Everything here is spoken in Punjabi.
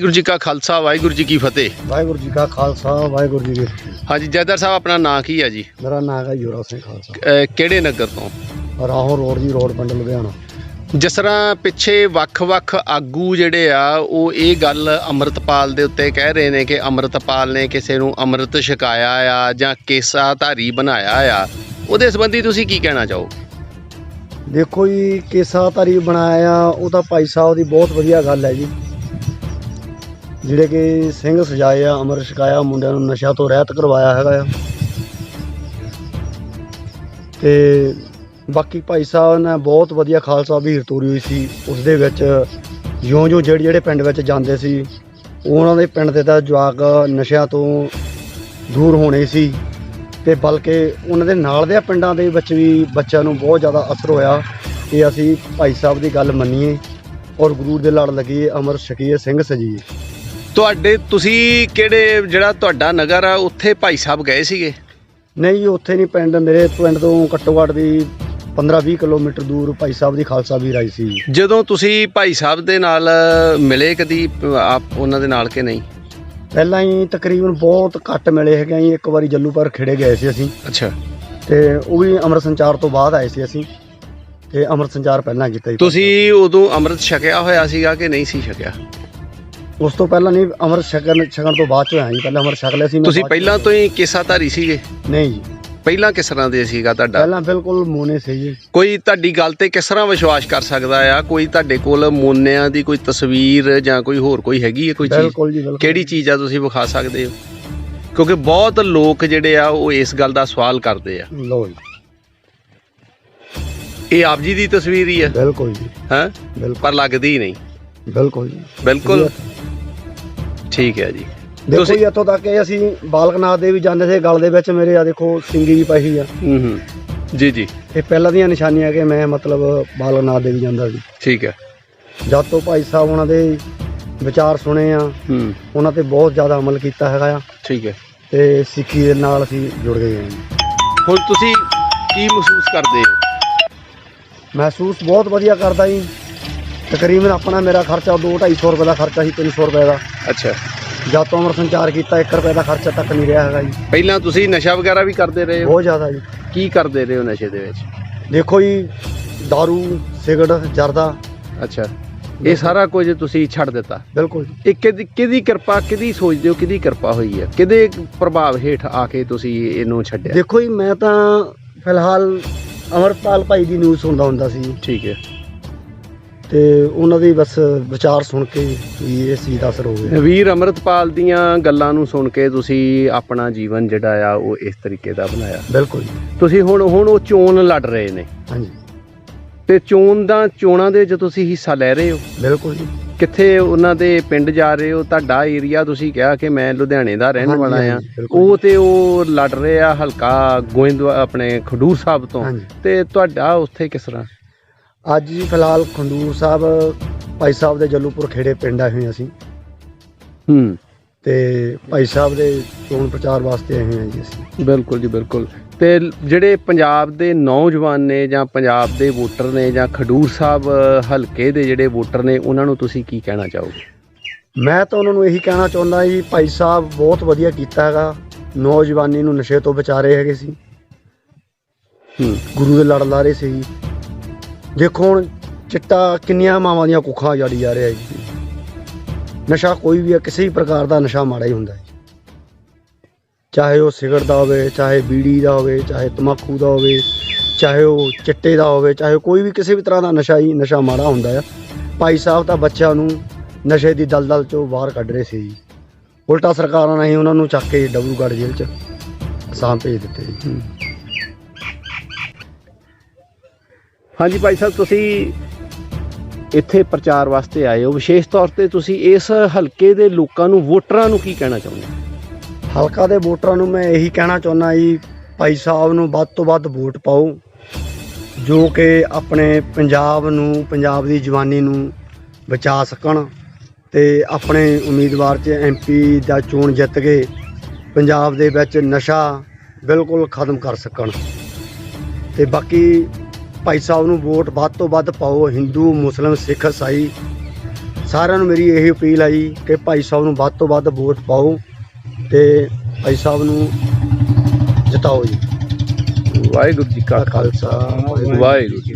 ਵਾਹਿਗੁਰੂ ਜੀ ਕਾ ਖਾਲਸਾ ਵਾਹਿਗੁਰੂ ਜੀ ਕੀ ਫਤਿਹ। ਵਾਹਿਗੁਰੂ ਜੀ ਕਾ ਖਾਲਸਾ ਵਾਹਿਗੁਰੂ ਜੀ ਕੀ ਫਤਿਹ। ਹਾਂਜੀ ਜੈਦਰ ਸਾਹਿਬ ਆਪਣਾ ਨਾਂ ਕੀ ਹੈ ਜੀ? ਮੇਰਾ ਨਾਮ ਹੈ ਯੋਰਾ ਸਿੰਘ ਖਾਲਸਾ। ਅਹ ਕਿਹੜੇ ਨਗਰ ਤੋਂ? ਰਾਹੋਂ ਰੋਡ ਜੀ ਰੋਡ ਪਿੰਡ ਲੁਧਿਆਣਾ। ਜਿਸ ਤਰ੍ਹਾਂ ਪਿੱਛੇ ਵੱਖ-ਵੱਖ ਆਗੂ ਜਿਹੜੇ ਆ ਉਹ ਇਹ ਗੱਲ ਅੰਮ੍ਰਿਤਪਾਲ ਦੇ ਉੱਤੇ ਕਹਿ ਰਹੇ ਨੇ ਕਿ ਅੰਮ੍ਰਿਤਪਾਲ ਨੇ ਕਿਸੇ ਨੂੰ ਅੰਮ੍ਰਿਤ ਛਕਾਇਆ ਆ ਜਾਂ ਕੇਸਾ ਧਾਰੀ ਬਣਾਇਆ ਆ ਉਹਦੇ ਸੰਬੰਧੀ ਤੁਸੀਂ ਕੀ ਕਹਿਣਾ ਚਾਹੋ? ਦੇਖੋ ਜੀ ਕੇਸਾ ਧਾਰੀ ਬਣਾਇਆ ਉਹ ਤਾਂ ਭਾਈ ਸਾਹਿਬ ਦੀ ਬਹੁਤ ਵਧੀਆ ਗੱਲ ਹੈ ਜੀ। ਜਿਹੜੇ ਕਿ ਸਿੰਘ ਸਜਾਏ ਆ, ਅਮਰ ਛਕਾਇਆ, ਮੁੰਡਿਆਂ ਨੂੰ ਨਸ਼ਾ ਤੋਂ ਰਹਿਤ ਕਰਵਾਇਆ ਹੈਗਾ ਆ। ਤੇ ਬਾਕੀ ਭਾਈ ਸਾਹਿਬ ਨੇ ਬਹੁਤ ਵਧੀਆ ਖਾਲਸਾ ਵੀਰ ਤੋਰੀ ਹੋਈ ਸੀ। ਉਸ ਦੇ ਵਿੱਚ ਜਿਉਂ-ਜਿਉਂ ਜਿਹੜੇ ਜਿਹੜੇ ਪਿੰਡ ਵਿੱਚ ਜਾਂਦੇ ਸੀ, ਉਹਨਾਂ ਦੇ ਪਿੰਡ ਦੇ ਤਾਂ ਜਵਾਕ ਨਸ਼ਿਆਂ ਤੋਂ ਦੂਰ ਹੋਣੇ ਸੀ। ਤੇ ਬਲਕਿ ਉਹਨਾਂ ਦੇ ਨਾਲ ਦੇ ਪਿੰਡਾਂ ਦੇ ਵਿੱਚ ਵੀ ਬੱਚਿਆਂ ਨੂੰ ਬਹੁਤ ਜ਼ਿਆਦਾ ਅਸਰ ਹੋਇਆ। ਕਿ ਅਸੀਂ ਭਾਈ ਸਾਹਿਬ ਦੀ ਗੱਲ ਮੰਨੀਏ ਔਰ ਗੁਰੂ ਦੇ ਲੜ ਲੱਗੀਏ, ਅਮਰ ਛਕੀਏ, ਸਿੰਘ ਸਜੀਏ। ਤੁਹਾਡੇ ਤੁਸੀਂ ਕਿਹੜੇ ਜਿਹੜਾ ਤੁਹਾਡਾ ਨਗਰ ਆ ਉੱਥੇ ਭਾਈ ਸਾਹਿਬ ਗਏ ਸੀਗੇ? ਨਹੀਂ ਜੀ, ਉੱਥੇ ਨਹੀਂ ਪਿੰਡ ਮੇਰੇ ਪਿੰਡ ਤੋਂ ਘੱਟੋ ਘੱਟ ਦੀ 15-20 ਕਿਲੋਮੀਟਰ ਦੂਰ ਭਾਈ ਸਾਹਿਬ ਦੀ ਖਾਲਸਾ ਵੀਰ ਆਈ ਸੀ ਜਦੋਂ ਤੁਸੀਂ ਭਾਈ ਸਾਹਿਬ ਦੇ ਨਾਲ ਮਿਲੇ ਕਦੀ ਆਪ ਉਹਨਾਂ ਦੇ ਨਾਲ ਕਿ ਨਹੀਂ? ਪਹਿਲਾਂ ਹੀ ਤਕਰੀਬਨ ਬਹੁਤ ਘੱਟ ਮਿਲੇ ਹੈਗੇ ਆ ਜੀ ਇੱਕ ਵਾਰੀ ਜੱਲੂ ਪਰ ਖੇੜੇ ਗਏ ਸੀ ਅਸੀਂ। ਅੱਛਾ। ਤੇ ਉਹ ਵੀ ਅੰਮ੍ਰਿਤ ਸੰਚਾਰ ਤੋਂ ਬਾਅਦ ਆਏ ਸੀ ਅਸੀਂ ਤੇ ਅੰਮ੍ਰਿਤ ਸੰਚਾਰ ਪਹਿਲਾਂ ਕੀਤਾ ਜੀ ਤੁਸੀਂ ਉਦੋਂ ਅੰਮ੍ਰਿਤ ਛਕਿਆ ਹੋਇਆ ਸੀਗਾ ਕਿ ਨਹੀਂ ਸੀ ਛਕਿਆ? ਉਸ ਤੋਂ ਪਹਿਲਾਂ ਨਹੀਂ ਅੰਮ੍ਰਿਤ ਛਕਣ ਛਕਣ ਤੋਂ ਬਾਅਦ ਚ ਹੋਇਆ ਜੀ ਪਹਿਲਾਂ ਅੰਮ੍ਰਿਤ ਛਕ ਲਿਆ ਸੀ ਮੈਂ ਤੁਸੀਂ ਬਾਅਦ 'ਚ- ਪਹਿਲਾਂ ਤੋਂ ਹੀ ਕੇਸਾ ਧਾਰੀ ਸੀਗੇ? ਨਹੀਂ ਜੀ। ਪਹਿਲਾਂ ਕਿਸ ਤਰ੍ਹਾਂ ਦੇ ਸੀਗਾ ਤੁਹਾਡਾ? ਪਹਿਲਾਂ ਬਿਲਕੁਲ ਮੋਨੇ ਸੀ ਜੀ। ਕੋਈ ਤੁਹਾਡੀ ਗੱਲ ਤੇ ਕਿਸ ਤਰ੍ਹਾਂ ਵਿਸ਼ਵਾਸ ਕਰ ਸਕਦਾ ਆ? ਕੋਈ ਤੁਹਾਡੇ ਕੋਲ ਮੋਨਿਆਂ ਦੀ ਕੋਈ ਤਸਵੀਰ ਜਾਂ ਕੋਈ ਹੋਰ ਕੋਈ ਹੈਗੀ ਹੈ ਕੋਈ ਚੀਜ਼? ਬਿਲਕੁਲ ਜੀ ਬਿਲਕੁਲ ਕਿਹੜੀ ਚੀਜ਼ ਆ ਤੁਸੀਂ ਵਿਖਾ ਸਕਦੇ ਹੋ? ਕਿਉਂਕਿ ਬਹੁਤ ਲੋਕ ਜਿਹੜੇ ਆ ਉਹ ਇਸ ਗੱਲ ਦਾ ਸਵਾਲ ਕਰਦੇ ਆ। ਲੋ ਜੀ। ਇਹ ਆਪ ਜੀ ਦੀ ਤਸਵੀਰ ਹੀ ਹੈ ਬਿਲਕੁਲ ਜੀ। ਹੈ? ਬਿਲਕੁਲ। ਪਰ ਲੱਗਦੀ ਨਹੀਂ। ਬਿਲਕੁਲ ਜੀ। ਬਿਲਕੁਲ। ਠੀਕ ਹੈ ਜੀ। ਦੇਖੋ ਤੁਸੀਂ- ਜੀ ਇੱਥੋਂ ਤੱਕ ਕਿ ਅਸੀਂ ਬਾਲਕਨਾਥ ਦੇ ਵੀ ਜਾਂਦੇ ਸੀ ਗਲ ਦੇ ਵਿੱਚ ਮੇਰੇ ਆ ਦੇਖੋ ਸਿੰਗੀ ਵੀ ਪਈ ਆ। ਹੂੰ ਹੂੰ। ਜੀ ਜੀ। ਇਹ ਪਹਿਲਾਂ ਦੀਆਂ ਨਿਸ਼ਾਨੀਆਂ ਕਿ ਮੈਂ ਮਤਲਬ ਬਾਲਕਨਾਥ ਦੇ ਵੀ ਜਾਂਦਾ ਸੀ। ਠੀਕ ਹੈ। ਜਦ ਤੋਂ ਭਾਈ ਸਾਹਿਬ ਉਹਨਾਂ ਦੇ ਵਿਚਾਰ ਸੁਣੇ ਆ ਹੂੰ। ਉਹਨਾਂ ਤੇ ਬਹੁਤ ਜ਼ਿਆਦਾ ਅਮਲ ਕੀਤਾ ਹੈਗਾ ਆ। ਠੀਕ ਹੈ। ਤੇ ਸਿੱਖੀ ਦੇ ਨਾਲ ਅਸੀਂ ਜੁੜ ਗਏ ਹਾਂ ਜੀ। ਹੁਣ ਤੁਸੀਂ ਕੀ ਮਹਿਸੂਸ ਕਰਦੇ ਹੋ? ਮਹਿਸੂਸ ਬਹੁਤ ਵਧੀਆ ਕਰਦਾ ਜੀ। ਤਕਰੀਬਨ ਆਪਣਾ ਮੇਰਾ ਖਰਚਾ 2 250 ਰੁਪਏ ਦਾ ਖਰਚਾ ਸੀ 300 ਰੁਪਏ ਦਾ। ਅੱਛਾ। ਜਦ ਤੋਂ ਅਮਰ ਸੰਚਾਰ ਕੀਤਾ 1 ਰੁਪਏ ਦਾ ਖਰਚਾ ਤੱਕ ਨਹੀਂ ਰਿਹਾ ਹੈਗਾ ਜੀ। ਪਹਿਲਾਂ ਤੁਸੀਂ ਨਸ਼ਾ ਵਗੈਰਾ ਵੀ ਕਰਦੇ ਰਹੇ ਹੋ? ਬਹੁਤ ਜ਼ਿਆਦਾ ਜੀ। ਕੀ ਕਰਦੇ ਰਹੇ ਹੋ ਨਸ਼ੇ ਦੇ ਵਿੱਚ? ਦੇਖੋ ਜੀ दारू ਸਿਗਰਟ ਜਰਦਾ। ਅੱਛਾ। ਇਹ ਸਾਰਾ ਕੁਝ ਤੁਸੀਂ ਛੱਡ ਦਿੱਤਾ। ਬਿਲਕੁਲ ਜੀ। ਇਹ ਕਿਹਦੀ ਕਿਹਦੀ ਕਿਰਪਾ ਕਿਹਦੀ ਸੋਚਦੇ ਹੋ ਕਿਹਦੀ ਕਿਰਪਾ ਹੋਈ ਹੈ? ਕਿਹਦੇ ਪ੍ਰਭਾਵ ਹੇਠ ਆ ਕੇ ਤੁਸੀਂ ਇਹਨੂੰ ਛੱਡਿਆ? ਦੇਖੋ ਜੀ ਮੈਂ ਤਾਂ ਫਿਲਹਾਲ ਅਮਰਪਾਲ ਭਾਈ ਦੀ ਨਿਊਜ਼ ਸੁਣਦਾ ਹੁੰਦਾ ਸੀ ਠੀਕ ਹੈ। ਤੇ ਉਹਨਾਂ ਦੀ ਬਸ ਵਿਚਾਰ ਸੁਣ ਕੇ ਵੀ ਇਹ ਚੀਜ਼ ਦਾ ਅਸਰ ਹੋ ਗਿਆ ਵੀਰ ਅਮਰਤਪਾਲ ਦੀਆਂ ਗੱਲਾਂ ਨੂੰ ਸੁਣ ਕੇ ਤੁਸੀਂ ਆਪਣਾ ਜੀਵਨ ਜਿਹੜਾ ਆ ਉਹ ਇਸ ਤਰੀਕੇ ਦਾ ਬਣਾਇਆ। ਬਿਲਕੁਲ ਜੀ। ਤੁਸੀਂ ਹੁਣ ਹੁਣ ਉਹ ਚੋਣ ਲੜ ਰਹੇ ਨੇ। ਹਾਂਜੀ। ਤੇ ਚੋਣ ਦਾ ਚੋਣਾਂ ਦੇ ਵਿੱਚ ਤੁਸੀਂ ਹਿੱਸਾ ਲੈ ਰਹੇ ਹੋ। ਬਿਲਕੁਲ ਜੀ। ਕਿੱਥੇ ਉਹਨਾਂ ਦੇ ਪਿੰਡ ਜਾ ਰਹੇ ਹੋ? ਤੁਹਾਡਾ ਏਰੀਆ ਤੁਸੀਂ ਕਿਹਾ ਕਿ ਮੈਂ ਲੁਧਿਆਣੇ ਦਾ ਰਹਿਣ ਵਾਲਾ ਆ। ਉਹ ਤੇ ਉਹ ਲੜ ਰਹੇ ਆ ਹਲਕਾ ਗੋਇੰਦਵਾ ਆਪਣੇ ਖਡੂਰ ਸਾਹਿਬ ਤੋਂ। ਤੇ ਤੁਹਾਡਾ ਉੱਥੇ ਕਿਸ ਤਰ੍ਹਾਂ? ਅੱਜ ਜੀ ਫਿਲਹਾਲ ਖੰਡੂਰ ਸਾਹਿਬ ਭਾਈ ਸਾਹਿਬ ਦੇ ਜੱਲੂਪੁਰ ਖੇੜੇ ਪਿੰਡ ਆਏ ਹੋਏ ਹਾਂ ਅਸੀਂ। ਹੂੰ। ਤੇ ਭਾਈ ਸਾਹਿਬ ਦੇ ਚੋਣ ਪ੍ਰਚਾਰ ਵਾਸਤੇ ਆਏ ਹੋਏ ਹਾਂ ਜੀ ਅਸੀਂ। ਬਿਲਕੁਲ ਜੀ ਬਿਲਕੁਲ। ਤੇ ਜਿਹੜੇ ਪੰਜਾਬ ਦੇ ਨੌਜਵਾਨ ਨੇ ਜਾਂ ਪੰਜਾਬ ਦੇ ਵੋਟਰ ਨੇ ਜਾਂ ਖਡੂਰ ਸਾਹਿਬ ਹਲਕੇ ਦੇ ਜਿਹੜੇ ਵੋਟਰ ਨੇ ਉਹਨਾਂ ਨੂੰ ਤੁਸੀਂ ਕੀ ਕਹਿਣਾ ਚਾਹੋਗੇ? ਮੈਂ ਤਾਂ ਉਹਨਾਂ ਨੂੰ ਇਹੀ ਕਹਿਣਾ ਚਾਹੁੰਦਾ ਜੀ ਭਾਈ ਸਾਹਿਬ ਬਹੁਤ ਵਧੀਆ ਕੀਤਾ ਹੈਗਾ। ਨੌਜਵਾਨੀ ਨੂੰ ਨਸ਼ੇ ਤੋਂ ਬਚਾ ਰਹੇ ਹੈਗੇ ਸੀ। ਹੂੰ। ਗੁਰੂ ਦੇ ਲੜ ਲਾ ਰਹੇ ਸੀ। ਜੀ ਦੇਖੋ ਹੁਣ ਚਿੱਟਾ ਕਿੰਨੀਆਂ ਮਾਵਾਂ ਦੀਆਂ ਕੁੱਖਾਂ ਜੜੀ ਜਾ ਰਿਹਾ ਜੀ। ਨਸ਼ਾ ਕੋਈ ਵੀ ਹੈ, ਕਿਸੇ ਵੀ ਪ੍ਰਕਾਰ ਦਾ ਨਸ਼ਾ ਮਾੜਾ ਹੀ ਹੁੰਦਾ ਹੈ ਚਾਹੇ ਉਹ ਸਿਗਰਟ ਦਾ ਹੋਵੇ, ਚਾਹੇ ਬੀੜੀ ਦਾ ਹੋਵੇ, ਚਾਹੇ ਤਮਾਕੂ ਦਾ ਹੋਵੇ, ਚਾਹੇ ਉਹ ਚਿੱਟੇ ਦਾ ਹੋਵੇ, ਚਾਹੇ ਕੋਈ ਵੀ ਕਿਸੇ ਵੀ ਤਰ੍ਹਾਂ ਦਾ ਨਸ਼ਾ ਹੀ ਨਸ਼ਾ ਮਾੜਾ ਹੁੰਦਾ ਆ। ਭਾਈ ਸਾਹਿਬ ਤਾਂ ਬੱਚਿਆਂ ਨੂੰ ਨਸ਼ੇ ਦੀ ਦਲਦਲ ਚੋਂ ਬਾਹਰ ਕੱਢ ਰਹੇ ਸੀ ਜੀ। ਉਲਟਾ ਸਰਕਾਰਾਂ ਨੇ ਉਹਨਾਂ ਨੂੰ ਚੱਕ ਕੇ ਡਬਲੂਗੜ੍ਹ ਜੇਲ੍ਹ 'ਚ ਅਸਾਮ ਭੇਜ ਦਿੱਤੇ ਜੀ। ਹਾਂਜੀ ਭਾਈ ਸਾਹਿਬ, ਤੁਸੀਂ ਇੱਥੇ ਪ੍ਰਚਾਰ ਵਾਸਤੇ ਆਏ ਹੋ। ਵਿਸ਼ੇਸ਼ ਤੌਰ ਤੇ ਤੁਸੀਂ ਇਸ ਹਲਕੇ ਦੇ ਲੋਕਾਂ ਨੂੰ, ਵੋਟਰਾਂ ਨੂੰ ਕੀ ਕਹਿਣਾ ਚਾਹੁੰਦੇ ਹੋ? ਹਲਕਾ ਦੇ ਵੋਟਰਾਂ ਨੂੰ ਮੈਂ ਇਹੀ ਕਹਿਣਾ ਚਾਹੁੰਦਾ ਜੀ, ਭਾਈ ਸਾਹਿਬ ਨੂੰ ਵੱਧ ਤੋਂ ਵੱਧ ਵੋਟ ਪਾਓ, ਜੋ ਕਿ ਆਪਣੇ ਪੰਜਾਬ ਨੂੰ, ਪੰਜਾਬ ਦੀ ਜਵਾਨੀ ਨੂੰ ਬਚਾ ਸਕਣ ਤੇ ਆਪਣੇ ਉਮੀਦਵਾਰ 'ਚ ਐਮਪੀ ਦਾ ਚੋਣ ਜਿੱਤ ਕੇ ਪੰਜਾਬ ਦੇ ਵਿੱਚ ਨਸ਼ਾ ਬਿਲਕੁਲ ਖਤਮ ਕਰ ਸਕਣ। ਤੇ ਬਾਕੀ ਭਾਈ ਸਾਹਿਬ ਨੂੰ ਵੋਟ ਵੱਧ ਤੋਂ ਵੱਧ ਪਾਓ ਹਿੰਦੂ ਮੁਸਲਮ ਸਿੱਖ ਈਸਾਈ ਸਾਰਿਆਂ ਨੂੰ ਮੇਰੀ ਇਹੀ ਅਪੀਲ ਜੀ ਕਿ ਭਾਈ ਸਾਹਿਬ ਨੂੰ ਵੱਧ ਤੋਂ ਵੱਧ ਵੋਟ ਪਾਓ ਤੇ ਭਾਈ ਸਾਹਿਬ ਨੂੰ ਜਿਤਾਓ ਜੀ। ਵਾਹਿਗੁਰੂ ਜੀ ਕਾ ਖਾਲਸਾ ਵਾਹਿਗੁਰੂ ਜੀ